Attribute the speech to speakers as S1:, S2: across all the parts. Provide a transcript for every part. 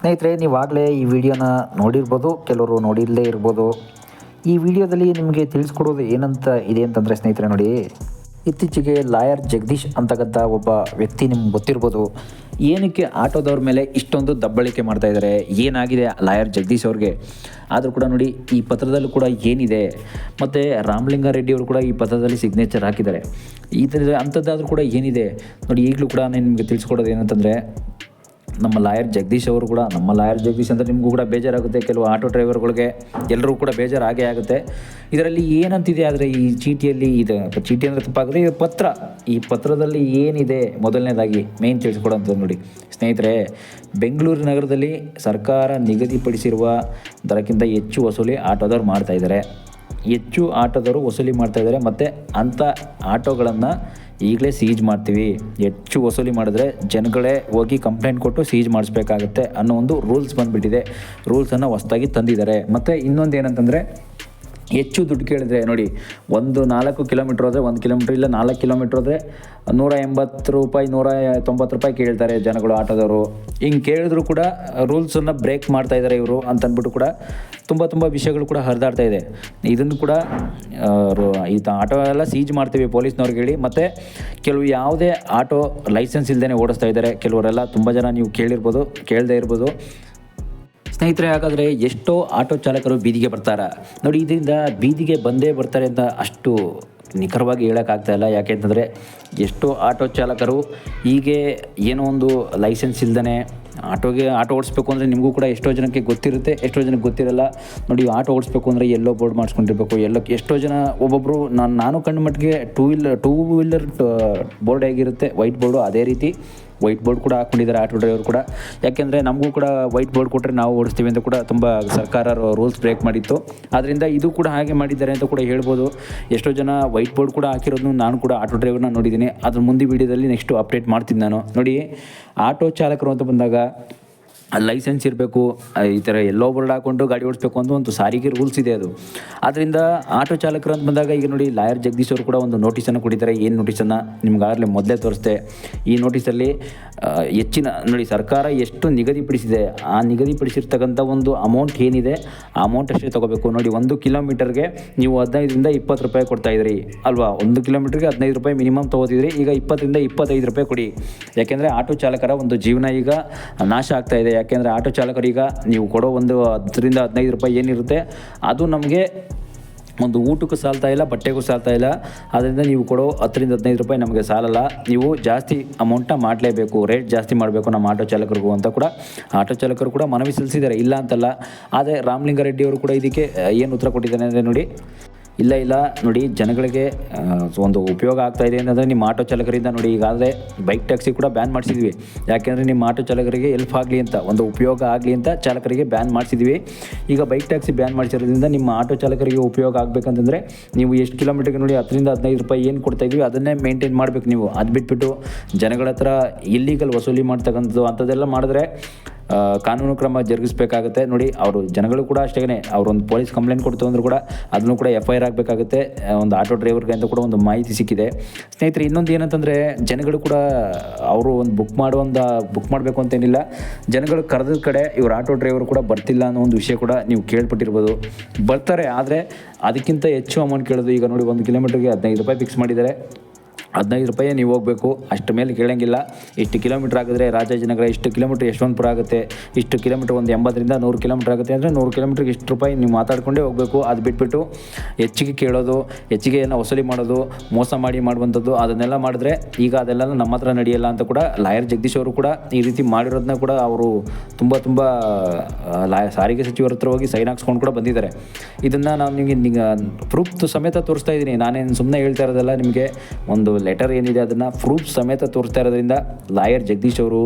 S1: ಸ್ನೇಹಿತರೆ, ನೀವಾಗಲೇ ಈ ವಿಡಿಯೋನ ನೋಡಿರ್ಬೋದು, ಕೆಲವರು ನೋಡಿಲ್ಲದೆ ಇರ್ಬೋದು. ಈ ವಿಡಿಯೋದಲ್ಲಿ ನಿಮಗೆ ತಿಳಿಸ್ಕೊಡೋದು ಏನಂತ ಇದೆ ಅಂತಂದರೆ ಸ್ನೇಹಿತರೆ ನೋಡಿ, ಇತ್ತೀಚೆಗೆ ಲಾಯರ್ ಜಗದೀಶ್ ಅಂತಕ್ಕಂಥ ಒಬ್ಬ ವ್ಯಕ್ತಿ ನಿಮ್ಗೆ ಗೊತ್ತಿರ್ಬೋದು. ಏನಕ್ಕೆ ಆಟೋದವ್ರ ಮೇಲೆ ಇಷ್ಟೊಂದು ದಬ್ಬಳಿಕೆ ಮಾಡ್ತಾ ಇದ್ದಾರೆ, ಏನಾಗಿದೆ ಲಾಯರ್ ಜಗದೀಶ್ ಅವ್ರಿಗೆ? ಆದರೂ ಕೂಡ ನೋಡಿ, ಈ ಪತ್ರದಲ್ಲೂ ಕೂಡ ಏನಿದೆ? ಮತ್ತು ರಾಮಲಿಂಗಾರೆಡ್ಡಿ ಅವರು ಕೂಡ ಈ ಪತ್ರದಲ್ಲಿ ಸಿಗ್ನೇಚರ್ ಹಾಕಿದ್ದಾರೆ. ಈ ಥರದ ಅಂಥದ್ದಾದರೂ ಕೂಡ ಏನಿದೆ? ನೋಡಿ, ಈಗಲೂ ಕೂಡ ನಾನು ನಿಮಗೆ ತಿಳಿಸ್ಕೊಡೋದು ಏನಂತಂದರೆ ನಮ್ಮ ಲಾಯರ್ ಜಗದೀಶ್ ಅವರು ಕೂಡ, ನಮ್ಮ ಲಾಯರ್ ಜಗದೀಶ್ ಅಂದರೆ ನಿಮಗೂ ಕೂಡ ಬೇಜಾರಾಗುತ್ತೆ, ಕೆಲವು ಆಟೋ ಡ್ರೈವರ್ಗಳಿಗೆ ಎಲ್ಲರೂ ಕೂಡ ಬೇಜಾರು ಆಗೇ ಆಗುತ್ತೆ. ಇದರಲ್ಲಿ ಏನಂತಿದೆ ಆದರೆ ಈ ಚೀಟಿಯಲ್ಲಿ ಇದು ಚೀಟಿ ಅಂದರೆ ತಪ್ಪಾಗುತ್ತೆ ಇದು ಪತ್ರ, ಈ ಪತ್ರದಲ್ಲಿ ಏನಿದೆ ಮೊದಲನೇದಾಗಿ ಮೇನ್ ತಿಳಿಸ್ಕೊಡೋಂಥದ್ದು ನೋಡಿ. ಸ್ನೇಹಿತರೆ, ಬೆಂಗಳೂರು ನಗರದಲ್ಲಿ ಸರ್ಕಾರ ನಿಗದಿಪಡಿಸಿರುವ ದರಕ್ಕಿಂತ ಹೆಚ್ಚು ವಸೂಲಿ ಆಟೋದವ್ರು ಮಾಡ್ತಾಯಿದ್ದಾರೆ ಹೆಚ್ಚು ಆಟೋದವರು ವಸೂಲಿ ಮಾಡ್ತಾಯಿದ್ದಾರೆ ಮತ್ತು ಅಂಥ ಆಟೋಗಳನ್ನು ಈಗಲೇ ಸೀಜ್ ಮಾಡ್ತೀವಿ. ಹೆಚ್ಚು ವಸೂಲಿ ಮಾಡಿದ್ರೆ ಜನಗಳೇ ಹೋಗಿ ಕಂಪ್ಲೇಂಟ್ ಕೊಟ್ಟು ಸೀಜ್ ಮಾಡಿಸ್ಬೇಕಾಗತ್ತೆ ಅನ್ನೋ ಒಂದು ರೂಲ್ಸ್ ಬಂದುಬಿಟ್ಟಿದೆ. ರೂಲ್ಸನ್ನು ಹೊಸ್ದಾಗಿ ತಂದಿದ್ದಾರೆ. ಮತ್ತು ಇನ್ನೊಂದು ಏನಂತಂದರೆ ಹೆಚ್ಚು ದುಡ್ಡು ಕೇಳಿದ್ರೆ ನೋಡಿ, ಒಂದು ನಾಲ್ಕು ಕಿಲೋಮೀಟ್ರ್ ಹೋದರೆ ಒಂದು ಕಿಲೋಮೀಟ್ರ್, ಇಲ್ಲ ನಾಲ್ಕು ಕಿಲೋಮೀಟ್ರ್ ಹೋದರೆ ನೂರ ಎಂಬತ್ತು ರೂಪಾಯಿ, ನೂರ ತೊಂಬತ್ತು ರೂಪಾಯಿ ಕೇಳ್ತಾರೆ ಜನಗಳು, ಆಟೋದವರು. ಹಿಂಗೆ ಕೇಳಿದ್ರು ಕೂಡ ರೂಲ್ಸನ್ನು ಬ್ರೇಕ್ ಮಾಡ್ತಾ ಇದ್ದಾರೆ ಇವರು ಅಂತ ಅಂದ್ಬಿಟ್ಟು ಕೂಡ ತುಂಬ ತುಂಬ ವಿಷಯಗಳು ಕೂಡ ಹರಿದಾಡ್ತಾ ಇದೆ. ಇದನ್ನು ಕೂಡ ಈ ಆಟೋ ಎಲ್ಲ ಸೀಜ್ ಮಾಡ್ತೀವಿ ಪೊಲೀಸ್ನವ್ರಿಗೆ ಹೇಳಿ. ಮತ್ತು ಕೆಲವು ಯಾವುದೇ ಆಟೋ ಲೈಸೆನ್ಸ್ ಇಲ್ಲದೇ ಓಡಿಸ್ತಾ ಇದ್ದಾರೆ. ಕೆಲವರೆಲ್ಲ ತುಂಬ ಜನ ನೀವು ಕೇಳಿರ್ಬೋದು, ಕೇಳದೇ ಇರ್ಬೋದು. ಸ್ನೇಹಿತರೆ, ಹಾಗಾದರೆ ಎಷ್ಟೋ ಆಟೋ ಚಾಲಕರು ಬೀದಿಗೆ ಬರ್ತಾರೆ. ನೋಡಿ, ಇದರಿಂದ ಬೀದಿಗೆ ಬಂದೇ ಬರ್ತಾರೆ ಅಂತ ಅಷ್ಟು ನಿಖರವಾಗಿ ಹೇಳೋಕ್ಕಾಗ್ತಾ ಇಲ್ಲ. ಯಾಕೆಂತಂದರೆ ಎಷ್ಟೋ ಆಟೋ ಚಾಲಕರು ಹೀಗೆ ಏನೋ ಒಂದು ಲೈಸೆನ್ಸ್ ಇಲ್ದೇ ಆಟೋಗೆ ಆಟೋ ಓಡಿಸ್ಬೇಕು ಅಂದರೆ ನಿಮಗೂ ಕೂಡ ಎಷ್ಟೋ ಜನಕ್ಕೆ ಗೊತ್ತಿರುತ್ತೆ, ಎಷ್ಟೋ ಜನಕ್ಕೆ ಗೊತ್ತಿರಲ್ಲ. ನೋಡಿ, ಆಟೋ ಓಡಿಸ್ಬೇಕು ಅಂದರೆ ಎಲ್ಲೋ ಬೋರ್ಡ್ ಮಾಡಿಸ್ಕೊಂಡಿರ್ಬೇಕು, ಎಲ್ಲೋ ಎಷ್ಟೋ ಜನ ಒಬ್ಬೊಬ್ಬರು ನಾನು ನಾನು ಕಂಡು ಮಟ್ಟಿಗೆ two wheeler two wheeler board ಹೇಗಿರುತ್ತೆ ವೈಟ್ ಬೋರ್ಡು ಅದೇ ರೀತಿ. ವೈಟ್ ಬೋರ್ಡ್ ಕೂಡ ಹಾಕೊಂಡಿದ್ದಾರೆ, ಆಟೋ ಡ್ರೈವರ್ ಕೂಡ. ಯಾಕೆಂದರೆ ನಮಗೂ ಕೂಡ ವೈಟ್ ಬೋರ್ಡ್ ಕೊಟ್ಟರೆ ನಾವು ಓಡಿಸ್ತೀವಿ ಅಂತ ಕೂಡ ತುಂಬ ಸರ್ಕಾರ ರೂಲ್ಸ್ ಬ್ರೇಕ್ ಮಾಡಿತ್ತು. ಆದ್ದರಿಂದ ಇದು ಕೂಡ ಹಾಗೆ ಮಾಡಿದ್ದಾರೆ ಅಂತ ಕೂಡ ಹೇಳ್ಬೋದು. ಎಷ್ಟೋ ಜನ ವೈಟ್ ಬೋರ್ಡ್ ಕೂಡ ಹಾಕಿರೋದನ್ನು ನಾನು ಕೂಡ ಆಟೋ ಡ್ರೈವರ್ನ ನೋಡಿದ್ದೀನಿ. ಅದ್ರ ಮುಂದೆ ವಿಡಿಯೋದಲ್ಲಿ ನೆಕ್ಸ್ಟ್ ಅಪ್ಡೇಟ್ ಮಾಡ್ತೀನಿ ನಾನು. ನೋಡಿ, ಆಟೋ ಚಾಲಕರು ಅಂತ ಬಂದಾಗ ಲೈಸೆನ್ಸ್ ಇರಬೇಕು ಈ ಥರ ಎಲ್ಲೋ ಬೋರ್ಡ್ ಹಾಕ್ಕೊಂಡು ಗಾಡಿ ಓಡಿಸ್ಬೇಕು ಅಂತ ಒಂದು ಸಾರಿಗೆ ರೂಲ್ಸ್ ಇದೆ ಅದು. ಆದ್ದರಿಂದ ಆಟೋ ಚಾಲಕರು ಅಂತ ಬಂದಾಗ ಈಗ ನೋಡಿ ಲಾಯರ್ ಜಗದೀಶ್ ಅವರು ಕೂಡ ಒಂದು ನೋಟಿಸನ್ನು ಕೊಟ್ಟಿದ್ದಾರೆ. ಏನು ನೋಟಿಸನ್ನು ನಿಮ್ಗಾಗಲೇ ಮೊದಲೇ ತೋರಿಸ್ದೆ. ಈ ನೋಟಿಸಲ್ಲಿ ಹೆಚ್ಚಿನ, ನೋಡಿ ಸರ್ಕಾರ ಎಷ್ಟು ನಿಗದಿಪಡಿಸಿದೆ ಆ ನಿಗದಿಪಡಿಸಿರ್ತಕ್ಕಂಥ ಒಂದು ಅಮೌಂಟ್ ಏನಿದೆ, ಆ ಅಮೌಂಟ್ ಅಷ್ಟೇ ತೊಗೋಬೇಕು. ನೋಡಿ ಒಂದು ಕಿಲೋಮೀಟರ್ಗೆ ನೀವು ಹದಿನೈದರಿಂದ ಇಪ್ಪತ್ತು ರೂಪಾಯಿ ಕೊಡ್ತಾ ಇದ್ರಿ ಅಲ್ವಾ? ಒಂದು ಕಿಲೋಮೀಟರ್ಗೆ ಹದಿನೈದು ರೂಪಾಯಿ ಮಿನಿಮಮ್ ತೊಗೋತಿದ್ರಿ ಈಗ ಇಪ್ಪತ್ತರಿಂದ ಇಪ್ಪತ್ತೈದು ರೂಪಾಯಿ ಕೊಡಿ. ಯಾಕೆಂದರೆ ಆಟೋ ಚಾಲಕರ ಒಂದು ಜೀವನ ಈಗ ನಾಶ ಆಗ್ತಾ ಇದೆ. ಯಾಕೆಂದರೆ ಆಟೋ ಚಾಲಕರೀಗ ನೀವು ಕೊಡೋ ಒಂದು ಹತ್ತರಿಂದ ಹದಿನೈದು ರೂಪಾಯಿ ಏನಿರುತ್ತೆ, ಅದು ನಮಗೆ ಒಂದು ಊಟಕ್ಕೂ ಸಾಲ್ತಾ ಇಲ್ಲ, ಬಟ್ಟೆಗೂ ಸಾಲ್ತಾ ಇಲ್ಲ. ಅದರಿಂದ ನೀವು ಕೊಡೋ ಹತ್ತರಿಂದ ಹದಿನೈದು ರೂಪಾಯಿ ನಮಗೆ ಸಾಲಲ್ಲ. ನೀವು ಜಾಸ್ತಿ ಅಮೌಂಟ್ನ ಮಾಡಲೇಬೇಕು, ರೇಟ್ ಜಾಸ್ತಿ ಮಾಡಬೇಕು ನಮ್ಮ ಆಟೋ ಚಾಲಕರಿಗೂ ಅಂತ ಕೂಡ ಆಟೋ ಚಾಲಕರು ಕೂಡ ಮನವಿ ಸಲ್ಲಿಸಿದ್ದಾರೆ. ಇಲ್ಲ ಅಂತಲ್ಲ, ಆದರೆ ರಾಮಲಿಂಗಾರೆಡ್ಡಿ ಅವರು ಕೂಡ ಇದಕ್ಕೆ, ಏನು ಉತ್ತರ ಕೊಟ್ಟಿದ್ದಾನೆ ಅಂದರೆ ನೋಡಿ. ಇಲ್ಲ ಇಲ್ಲ. ನೋಡಿ, ಜನಗಳಿಗೆ ಒಂದು ಉಪಯೋಗ ಆಗ್ತಾ ಇದೆ ಅಂತಂದರೆ ನಿಮ್ಮ ಆಟೋ ಚಾಲಕರಿಂದ ನೋಡಿ. ಈಗಾದರೆ ಬೈಕ್ ಟ್ಯಾಕ್ಸಿ ಕೂಡ ಬ್ಯಾನ್ ಮಾಡಿಸಿದ್ವಿ. ಯಾಕೆಂದರೆ ನಿಮ್ಮ ಆಟೋ ಚಾಲಕರಿಗೆ ಎಲ್ಪ್ ಆಗಲಿ ಅಂತ, ಒಂದು ಉಪಯೋಗ ಆಗಲಿ ಅಂತ ಚಾಲಕರಿಗೆ ಬ್ಯಾನ್ ಮಾಡಿಸಿದ್ವಿ. ಈಗ ಬೈಕ್ ಟ್ಯಾಕ್ಸಿ ಬ್ಯಾನ್ ಮಾಡಿಸಿರೋದ್ರಿಂದ ನಿಮ್ಮ ಆಟೋ ಚಾಲಕರಿಗೆ ಉಪಯೋಗ ಆಗಬೇಕಂತಂದರೆ ನೀವು ಎಷ್ಟು ಕಿಲೋಮೀಟರ್ಗೆ ನೋಡಿ ಹತ್ತರಿಂದ ಹದಿನೈದು ರೂಪಾಯಿ ಏನು ಕೊಡ್ತಾ ಇದ್ವಿ ಅದನ್ನೇ ಮೇಂಟೈನ್ ಮಾಡಬೇಕು ನೀವು. ಅದು ಬಿಟ್ಬಿಟ್ಟು ಜನಗಳ ಹತ್ರ ಇಲ್ಲೀಗಲ್ ವಸೂಲಿ ಮಾಡ್ತಕ್ಕಂಥದ್ದು ಅಂಥದ್ದೆಲ್ಲ ಮಾಡಿದ್ರೆ ಕಾನೂನು ಕ್ರಮ ಜರುಗಿಸಬೇಕಾಗುತ್ತೆ. ನೋಡಿ, ಅವರು ಜನಗಳು ಕೂಡ ಅಷ್ಟೇ ಅವರೊಂದು ಪೊಲೀಸ್ ಕಂಪ್ಲೇಂಟ್ ಕೊಡ್ತು ಅಂದರೂ ಕೂಡ ಅದನ್ನು ಕೂಡ ಎಫ್ ಐ ಆರ್ ಆಗಬೇಕಾಗುತ್ತೆ ಒಂದು ಆಟೋ ಡ್ರೈವರ್ಗೆ ಅಂತ ಕೂಡ ಒಂದು ಮಾಹಿತಿ ಸಿಕ್ಕಿದೆ. ಸ್ನೇಹಿತರೆ, ಇನ್ನೊಂದು ಏನಂತಂದರೆ, ಜನಗಳು ಕೂಡ ಅವರು ಒಂದು ಬುಕ್ ಮಾಡುವಂಥ ಬುಕ್ ಮಾಡಬೇಕು ಅಂತೇನಿಲ್ಲ. ಜನಗಳು ಕರೆದ ಕಡೆ ಇವ್ರು ಆಟೋ ಡ್ರೈವರ್ ಕೂಡ ಬರ್ತಿಲ್ಲ ಅನ್ನೋ ಒಂದು ವಿಷಯ ಕೂಡ ನೀವು ಕೇಳ್ಪಟ್ಟಿರ್ಬೋದು. ಬರ್ತಾರೆ, ಆದರೆ ಅದಕ್ಕಿಂತ ಹೆಚ್ಚು ಅಮೌಂಟ್ ಕೇಳೋದು ಈಗ ನೋಡಿ, ಒಂದು ಕಿಲೋಮೀಟರ್ಗೆ ಹದಿನೈದು ರೂಪಾಯಿ ಫಿಕ್ಸ್ ಮಾಡಿದ್ದಾರೆ. ಹದಿನೈದು ರೂಪಾಯಿ ನೀವು ಹೋಗಬೇಕು. ಅಷ್ಟು ಮೇಲೆ ಕೇಳೋಂಗಿಲ್ಲ. ಇಷ್ಟು ಕಿಲೋಮೀಟ್ರ್ ಆಗಿದ್ರೆ ರಾಜಾಜಿನಗರ ಇಷ್ಟು ಕಿಲೋಮೀಟ್ರ್ ಯಶವಂತಪುರ ಆಗುತ್ತೆ. ಇಷ್ಟು ಕಿಲೋಮೀಟ್ರ್ ಒಂದು ಎಂಬತ್ತರಿಂದ ನೂರು ಕಿಲೋಮೀಟ್ರ್ ಆಗುತ್ತೆ ಅಂದರೆ ನೂರು ಕಿಲೋಮೀಟ್ರಿಗೆ ಇಷ್ಟು ರೂಪಾಯಿ ನೀವು ಮಾತಾಡ್ಕೊಂಡೇ ಹೋಗಬೇಕು. ಅದು ಬಿಟ್ಬಿಟ್ಟು ಹೆಚ್ಚಿಗೆ ಕೇಳೋದು, ಹೆಚ್ಚಿಗೆ ಏನೋ ವಸೂಲಿ ಮಾಡೋದು, ಮೋಸ ಮಾಡಿ ಮಾಡುವಂಥದ್ದು, ಅದನ್ನೆಲ್ಲ ಮಾಡಿದ್ರೆ ಈಗ ಅದೆಲ್ಲ ನಮ್ಮ ಹತ್ರ ನಡೆಯಲ್ಲ ಅಂತ ಕೂಡ ಲಾಯರ್ ಜಗದೀಶ್ ಅವರು ಕೂಡ ಈ ರೀತಿ ಮಾಡಿರೋದನ್ನ ಕೂಡ ಅವರು ತುಂಬ ತುಂಬ ಲಾಯ ಸಾರಿಗೆ ಸಚಿವರ ಹತ್ರ ಹೋಗಿ ಸೈನ್ ಹಾಕ್ಸ್ಕೊಂಡು ಕೂಡ ಬಂದಿದ್ದಾರೆ. ಇದನ್ನು ನಾನು ನಿಮಗೆ ಪ್ರೂಫ್ ಸಮೇತ ತೋರಿಸ್ತಾ ಇದ್ದೀನಿ. ನಾನೇನು ಸುಮ್ಮನೆ ಹೇಳ್ತಾ ಇರೋದಲ್ಲ ನಿಮಗೆ. ಒಂದು ಲೆಟರ್ ಏನಿದೆ ಅದನ್ನು ಪ್ರೂಫ್ ಸಮೇತ ತೋರಿಸ್ತಾ ಇರೋದ್ರಿಂದ ಲಾಯರ್ ಜಗದೀಶ್ ಅವರು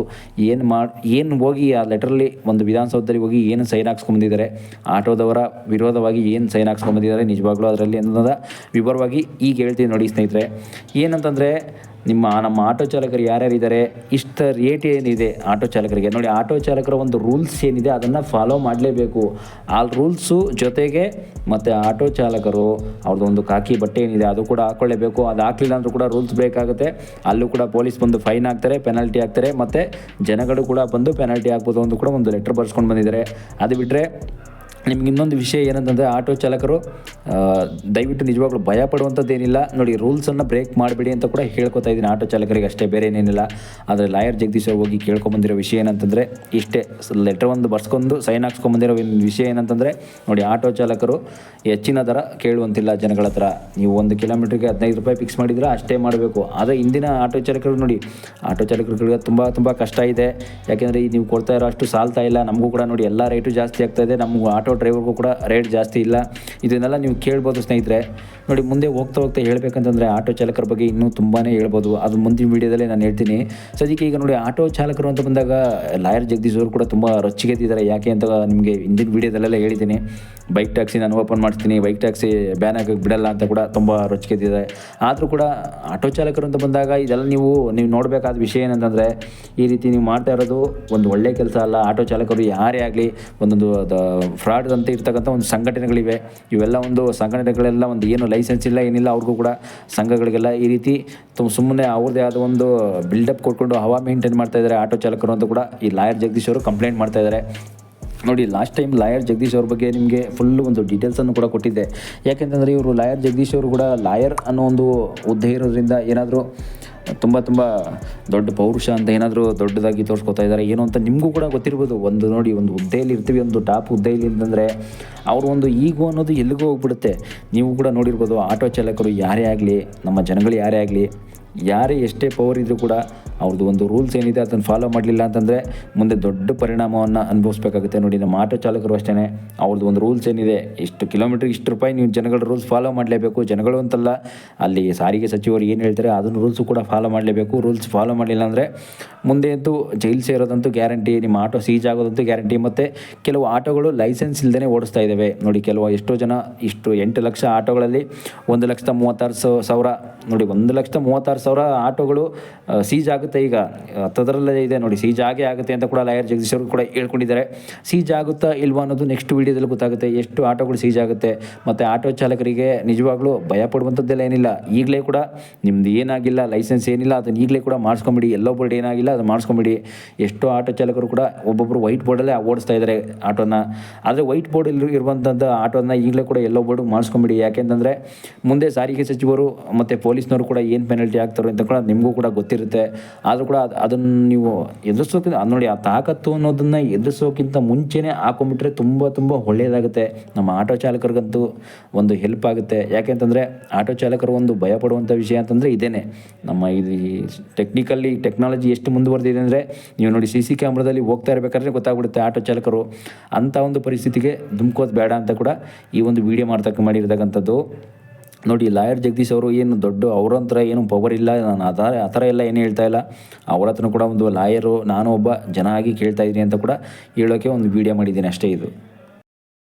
S1: ಏನು ಮಾಡಿ ಏನು ಹೋಗಿ ಆ ಲೆಟರಲ್ಲಿ ಒಂದು ವಿಧಾನಸೌಧದಲ್ಲಿ ಹೋಗಿ ಏನು ಸೈನ್ ಹಾಕ್ಸ್ಕೊಂಬಂದಿದ್ದಾರೆ ಆಟೋದವರ ವಿರೋಧವಾಗಿ ಏನು ಸೈನ್ ಹಾಕ್ಸ್ಕೊಂಬಂದಿದ್ದಾರೆ ನಿಜವಾಗ್ಲೂ ಅದರಲ್ಲಿ ಅನ್ನೋದ ವಿವರವಾಗಿ ಈಗ ಹೇಳ್ತೀನಿ ನೋಡಿ ಸ್ನೇಹಿತರೆ. ಏನಂತಂದರೆ ನಿಮ್ಮ, ನಮ್ಮ ಆಟೋ ಚಾಲಕರು ಯಾರ್ಯಾರು ಇದ್ದಾರೆ ಇಷ್ಟ ರೇಟ್ ಏನಿದೆ ಆಟೋ ಚಾಲಕರಿಗೆ? ನೋಡಿ, ಆಟೋ ಚಾಲಕರ ಒಂದು ರೂಲ್ಸ್ ಏನಿದೆ, ಅದನ್ನು ಫಾಲೋ ಮಾಡಲೇಬೇಕು. ಆ ರೂಲ್ಸು ಜೊತೆಗೆ ಮತ್ತು ಆಟೋ ಚಾಲಕರು ಅವ್ರದ್ದು ಒಂದು ಕಾಕಿ ಬಟ್ಟೆ ಏನಿದೆ, ಅದು ಕೂಡ ಹಾಕ್ಕೊಳ್ಳೇಬೇಕು ಅದು ಹಾಕ್ಲಿಲ್ಲ ಅಂದರೂ ಕೂಡ ರೂಲ್ಸ್ ಬೇಕಾಗುತ್ತೆ. ಅಲ್ಲೂ ಕೂಡ ಪೊಲೀಸ್ ಬಂದು ಫೈನ್ ಹಾಕ್ತಾರೆ ಪೆನಾಲ್ಟಿ ಹಾಕ್ತಾರೆ, ಮತ್ತು ಜನಗಳು ಕೂಡ ಬಂದು ಪೆನಾಲ್ಟಿ ಹಾಕ್ಬೋದು ಅಂತ ಕೂಡ ಒಂದು ಲೆಟ್ರ್ ಬರ್ಸ್ಕೊಂಡು ಬಂದಿದ್ದಾರೆ. ಅದು ಬಿಟ್ಟರೆ ನಿಮ್ಗೆ ಇನ್ನೊಂದು ವಿಷಯ ಏನಂತಂದರೆ ಆಟೋ ಚಾಲಕರು ದಯವಿಟ್ಟು ನಿಜವಾಗ್ಲೂ ಭಯ ಪಡುವಂಥದ್ದೇನಿಲ್ಲ ನೋಡಿ ರೂಲ್ಸನ್ನು ಬ್ರೇಕ್ ಮಾಡಬೇಡಿ ಅಂತ ಕೂಡ ಹೇಳ್ಕೊತಾ ಇದ್ದೀನಿ ಆಟೋ ಚಾಲಕರಿಗೆ ಅಷ್ಟೇ, ಬೇರೆ ಏನೇನಿಲ್ಲ. ಆದರೆ ಲಾಯರ್ ಜಗದೀಶ್ ಹೋಗಿ ಕೇಳ್ಕೊಂಬಂದಿರೋ ವಿಷಯ ಏನಂತಂದರೆ, ಇಷ್ಟೇ ಲೆಟರ್ ಒಂದು ಬರ್ಸ್ಕೊಂಡು ಸೈನ್ ಹಾಕ್ಸ್ಕೊಂಬಂದಿರೋ ವಿಷಯ ಏನಂತಂದರೆ, ನೋಡಿ, ಆಟೋ ಚಾಲಕರು ಹೆಚ್ಚಿನ ದರ ಕೇಳುವಂತಿಲ್ಲ ಜನಗಳ ಹತ್ರ. ನೀವು ಒಂದು ಕಿಲೋಮೀಟ್ರಿಗೆ ಹದಿನೈದು ರೂಪಾಯಿ ಫಿಕ್ಸ್ ಮಾಡಿದ್ರೆ ಅಷ್ಟೇ ಮಾಡಬೇಕು. ಆದರೆ ಇಂದಿನ ಆಟೋ ಚಾಲಕರು ನೋಡಿ, ಆಟೋ ಚಾಲಕರುಗಳಿಗೆ ತುಂಬ ತುಂಬ ಕಷ್ಟ ಇದೆ. ಯಾಕೆಂದರೆ ನೀವು ಕೊಡ್ತಾ ಇರೋ ಅಷ್ಟು ಸಾಲ್ತಾ ಇಲ್ಲ. ನಮಗೂ ಕೂಡ ನೋಡಿ, ಎಲ್ಲ ರೇಟು ಜಾಸ್ತಿ ಆಗ್ತಾ ಇದೆ. ನಮಗೂ ಆಟೋ ಡ್ರೈವರ್ಗೂ ಕೂಡ ರೇಟ್ ಜಾಸ್ತಿ ಇಲ್ಲ. ಇದನ್ನೆಲ್ಲ ನೀವು ಕೇಳ್ಬೋದು ಸ್ನೇಹಿತರೆ. ನೋಡಿ, ಮುಂದೆ ಹೋಗ್ತಾ ಹೋಗ್ತಾ ಹೇಳಬೇಕಂತಂದರೆ ಆಟೋ ಚಾಲಕರ ಬಗ್ಗೆ ಇನ್ನೂ ತುಂಬಾ ಹೇಳ್ಬೋದು. ಅದು ಮುಂದಿನ ವೀಡಿಯೋದಲ್ಲೇ ನಾನು ಹೇಳ್ತೀನಿ. ಸೊ ಅದಕ್ಕೆ ಈಗ ನೋಡಿ, ಆಟೋ ಚಾಲಕರು ಅಂತ ಬಂದಾಗ ಲಾಯರ್ ಜಗದೀಶ್ ಅವರು ಕೂಡ ತುಂಬ ರೊಚ್ಚಿಗೆದ್ದಿದ್ದಾರೆ. ಯಾಕೆ ಅಂತ ನಿಮಗೆ ಹಿಂದಿನ ವೀಡಿಯೋದಲ್ಲೆಲ್ಲ ಹೇಳಿದ್ದೀನಿ. ಬೈಕ್ ಟ್ಯಾಕ್ಸಿ ನಾನು ಓಪನ್ ಮಾಡ್ತೀನಿ. ಬೈಕ್ ಟ್ಯಾಕ್ಸಿ ಬ್ಯಾನ್ ಆಗಕ್ಕೆ ಬಿಡಲ್ಲ ಅಂತ ಕೂಡ ತುಂಬ ರೊಚ್ಚಿಗೆದ್ದಿದ್ದಾರೆ. ಆದರೂ ಕೂಡ ಆಟೋ ಚಾಲಕರು ಅಂತ ಬಂದಾಗ ಇದೆಲ್ಲ ನೀವು ನೀವು ನೋಡಬೇಕಾದ ವಿಷಯ ಏನಂತಂದರೆ, ಈ ರೀತಿ ನೀವು ಮಾಡ್ತಾ ಇರೋದು ಒಂದು ಒಳ್ಳೆ ಕೆಲಸ ಅಲ್ಲ. ಆಟೋ ಚಾಲಕರು ಯಾರೇ ಆಗಲಿ ಒಂದೊಂದು ಫ್ರಾಡ್ ಅಂತ ಇರ್ತಕ್ಕಂಥ ಒಂದು ಸಂಘಟನೆಗಳಿವೆ. ಇವೆಲ್ಲ ಒಂದು ಸಂಘಟನೆಗಳೆಲ್ಲ ಒಂದು ಏನು ಲೈಸೆನ್ಸ್ ಇಲ್ಲ, ಏನಿಲ್ಲ, ಅವ್ರಿಗೂ ಕೂಡ ಸಂಘಗಳಿಗೆಲ್ಲ ಈ ರೀತಿ ತುಂಬ ಸುಮ್ಮನೆ ಅವ್ರದ್ದೇ ಆದ ಒಂದು ಬಿಲ್ಡಪ್ ಕೊಟ್ಕೊಂಡು ಹವಾ ಮೇಂಟೈನ್ ಮಾಡ್ತಾ ಇದ್ದಾರೆ ಆಟೋ ಚಾಲಕರು ಅಂತ ಕೂಡ ಈ ಲಾಯರ್ ಜಗದೀಶ್ ಅವರು ಕಂಪ್ಲೇಂಟ್ ಮಾಡ್ತಾ ಇದ್ದಾರೆ. ನೋಡಿ ಲಾಸ್ಟ್ ಟೈಮ್ ಲಾಯರ್ ಜಗದೀಶ್ ಅವ್ರ ಬಗ್ಗೆ ನಿಮಗೆ ಫುಲ್ ಒಂದು ಡೀಟೇಲ್ಸನ್ನು ಕೂಡ ಕೊಟ್ಟಿದ್ದೆ. ಯಾಕೆಂತಂದರೆ ಇವರು ಲಾಯರ್ ಜಗದೀಶ್ ಅವರು ಕೂಡ ಲಾಯರ್ ಅನ್ನೋ ಒಂದು ಹುದ್ದೆ ಇರೋದ್ರಿಂದ ಏನಾದರೂ ತುಂಬ ತುಂಬ ದೊಡ್ಡ ಪೌರುಷ ಅಂತ ಏನಾದರೂ ದೊಡ್ಡದಾಗಿ ತೋರಿಸ್ಕೊತಾ ಇದ್ದಾರೆ ಏನು ಅಂತ ನಿಮಗೂ ಕೂಡ ಗೊತ್ತಿರ್ಬೋದು. ಒಂದು ನೋಡಿ, ಒಂದು ಹುದ್ದೆಯಲ್ಲಿ ಇರ್ತೀವಿ, ಒಂದು ಟಾಪ್ ಹುದ್ದೆಯಲ್ಲಿ ಅಂತಂದರೆ ಅವ್ರ ಒಂದು ಈಗೋ ಅನ್ನೋದು ಎಲ್ಲಿಗೋ ಹೋಗ್ಬಿಡುತ್ತೆ. ನೀವು ಕೂಡ ನೋಡಿರ್ಬೋದು, ಆಟೋ ಚಾಲಕರು ಯಾರೇ ಆಗಲಿ, ನಮ್ಮ ಜನಗಳು ಯಾರೇ ಆಗಲಿ ಯಾರೇ ಎಷ್ಟೇ ಪವರ್ ಇದ್ದರೂ ಕೂಡ ಅವ್ರದ್ದು ಒಂದು ರೂಲ್ಸ್ ಏನಿದೆ ಅದನ್ನು ಫಾಲೋ ಮಾಡಲಿಲ್ಲ ಅಂತಂದರೆ ಮುಂದೆ ದೊಡ್ಡ ಪರಿಣಾಮವನ್ನು ಅನುಭವಿಸ್ಬೇಕಾಗುತ್ತೆ ನೋಡಿ, ನಮ್ಮ ಆಟೋ ಚಾಲಕರು ಅಷ್ಟೇ ಅವ್ರದ್ದು ಒಂದು ರೂಲ್ಸ್ ಏನಿದೆ, ಇಷ್ಟು ಕಿಲೋಮೀಟ್ರ್ ಇಷ್ಟು ರೂಪಾಯಿ ನೀವು ಜನಗಳ ರೂಲ್ಸ್ ಫಾಲೋ ಮಾಡಲೇಬೇಕು. ಜನಗಳು ಅಂತಲ್ಲ, ಅಲ್ಲಿ ಸಾರಿಗೆ ಸಚಿವರು ಏನು ಹೇಳ್ತಾರೆ, ಅದನ್ನು ರೂಲ್ಸು ಕೂಡ ಫಾಲೋ ಮಾಡಲೇಬೇಕು. ರೂಲ್ಸ್ ಫಾಲೋ ಮಾಡಲಿಲ್ಲ ಅಂದರೆ ಮುಂದೆ ಅಂತೂ ಜೈಲು ಸೇರೋದಂತೂ ಗ್ಯಾರಂಟಿ ನಿಮ್ಮ ಆಟೋ ಸೀಜ್ ಆಗೋದಂತೂ ಗ್ಯಾರಂಟಿ ಮತ್ತು ಕೆಲವು ಆಟೋಗಳು ಲೈಸೆನ್ಸ್ ಇಲ್ಲದೇ ಓಡಿಸ್ತಾ ಇದ್ದಾವೆ ನೋಡಿ, ಕೆಲವು ಎಷ್ಟೋ ಜನ ಇಷ್ಟು ಎಂಟು ಲಕ್ಷ ಆಟೋಗಳಲ್ಲಿ ಒಂದು ಲಕ್ಷದ ಮೂವತ್ತಾರು ಸಾವಿರ, ನೋಡಿ, ಒಂದು ಲಕ್ಷದ ಮೂವತ್ತಾರು ಸಾವಿರ ಆಟೋಗಳು ಸೀಜ್ ಆಗುತ್ತೆ ಈಗ. ಹತ್ತದರಲ್ಲೇ ಇದೆ ನೋಡಿ ಸೀಜ್ ಆಗೇ ಆಗುತ್ತೆ ಅಂತ ಕೂಡ ಲಾಯರ್ ಜಗದೀಶ್ ಅವರು ಕೂಡ ಹೇಳ್ಕೊಂಡಿದ್ದಾರೆ. ಸೀಜ್ ಆಗುತ್ತಾ ಇಲ್ವಾ ಅನ್ನೋದು ನೆಕ್ಸ್ಟ್ ವೀಡಿಯೋದಲ್ಲಿ ಗೊತ್ತಾಗುತ್ತೆ. ಎಷ್ಟು ಆಟೋಗಳು ಸೀಜ್ ಆಗುತ್ತೆ. ಮತ್ತು ಆಟೋ ಚಾಲಕರಿಗೆ ನಿಜವಾಗ್ಲೂ ಭಯ ಪಡುವಂಥದ್ದೆಲ್ಲ ಏನಿಲ್ಲ. ಈಗಲೇ ಕೂಡ ನಿಮ್ದು ಏನಾಗಿಲ್ಲ ಲೈಸೆನ್ಸ್ ಏನಿಲ್ಲ, ಅದನ್ನ ಈಗಲೇ ಕೂಡ ಮಾಡಿಸ್ಕೊಂಬಿಡಿ. ಎಲ್ಲೋ ಬೋರ್ಡ್ ಏನಾಗಿಲ್ಲ ಅದು ಮಾಡಿಸ್ಕೊಂಬಿಡಿ. ಎಷ್ಟೋ ಆಟೋ ಚಾಲಕರು ಕೂಡ ಒಬ್ಬೊಬ್ಬರು ವೈಟ್ ಬೋರ್ಡಲ್ಲೇ ಓಡಿಸ್ತಾ ಇದ್ದಾರೆ ಆಟೋನ. ಆದರೆ ವೈಟ್ ಬೋರ್ಡ್ ಇಲ್ಲಿ ಇರುವಂಥದ್ದು ಆಟೋನ ಈಗಲೇ ಕೂಡ ಎಲ್ಲೋ ಬೋರ್ಡ್ ಮಾಡಿಸ್ಕೊಂಬಿಡಿ. ಯಾಕೆಂತಂದರೆ ಮುಂದೆ ಸಾರಿಗೆ ಸಚಿವರು ಮತ್ತು ಪೊಲೀಸ್ನವರು ಕೂಡ ಏನು ಪೆನಲ್ಟಿ ಅಂತ ಕೂಡ ನಿಮಗೂ ಕೂಡ ಗೊತ್ತಿರುತ್ತೆ. ಆದರೂ ಕೂಡ ಅದು ಅದನ್ನು ನೀವು ಎದುರಿಸೋಕ್ಕಿಂತ ನೋಡಿ ಆ ತಾಕತ್ತು ಅನ್ನೋದನ್ನು ಎದುರಿಸೋಕ್ಕಿಂತ ಮುಂಚೆನೇ ಹಾಕೊಂಡ್ಬಿಟ್ರೆ ತುಂಬ ತುಂಬ ಒಳ್ಳೆಯದಾಗುತ್ತೆ ನಮ್ಮ ಆಟೋ ಚಾಲಕರಿಗಂತೂ ಒಂದು ಹೆಲ್ಪ್ ಆಗುತ್ತೆ. ಯಾಕೆಂತಂದರೆ ಆಟೋ ಚಾಲಕರು ಒಂದು ಭಯಪಡುವಂಥ ವಿಷಯ ಅಂತಂದರೆ ಇದೇನೆ. ನಮ್ಮ ಇದು ಟೆಕ್ನಿಕಲ್ಲಿ ಟೆಕ್ನಾಲಜಿ ಎಷ್ಟು ಮುಂದುವರೆದಿದೆ ಅಂದರೆ ನೀವು ನೋಡಿ ಸಿ ಸಿ ಕ್ಯಾಮ್ರಾದಲ್ಲಿ ಹೋಗ್ತಾ ಇರಬೇಕಾದ್ರೆ ಗೊತ್ತಾಗ್ಬಿಡುತ್ತೆ ಆಟೋ ಚಾಲಕರು ಅಂಥ ಒಂದು ಪರಿಸ್ಥಿತಿಗೆ ಧುಮ್ಕೋದು ಬೇಡ ಅಂತ ಕೂಡ ಈ ಒಂದು ವಿಡಿಯೋ ಮಾಡ್ತಕ್ಕ ಮಾಡಿರ್ತಕ್ಕಂಥದ್ದು. ನೋಡಿ, ಲಾಯರ್ ಜಗದೀಶ್ ಅವರು ಏನು ದೊಡ್ಡ ಅವ್ರಂತ್ರ ಏನು ಪವರ್ ಇಲ್ಲ, ನಾನು ಆ ಥರ ಆ ಥರ ಎಲ್ಲ ಏನು ಹೇಳ್ತಾ ಇಲ್ಲ. ಅವ್ರ ಹತ್ರ ಕೂಡ ಒಂದು ಲಾಯರು, ನಾನು ಒಬ್ಬ ಜನ ಆಗಿ ಕೇಳ್ತಾ ಇದ್ದೀನಿ ಅಂತ ಕೂಡ ಹೇಳೋಕ್ಕೆ ಒಂದು ವಿಡಿಯೋ ಮಾಡಿದ್ದೀನಿ ಅಷ್ಟೇ ಇದು.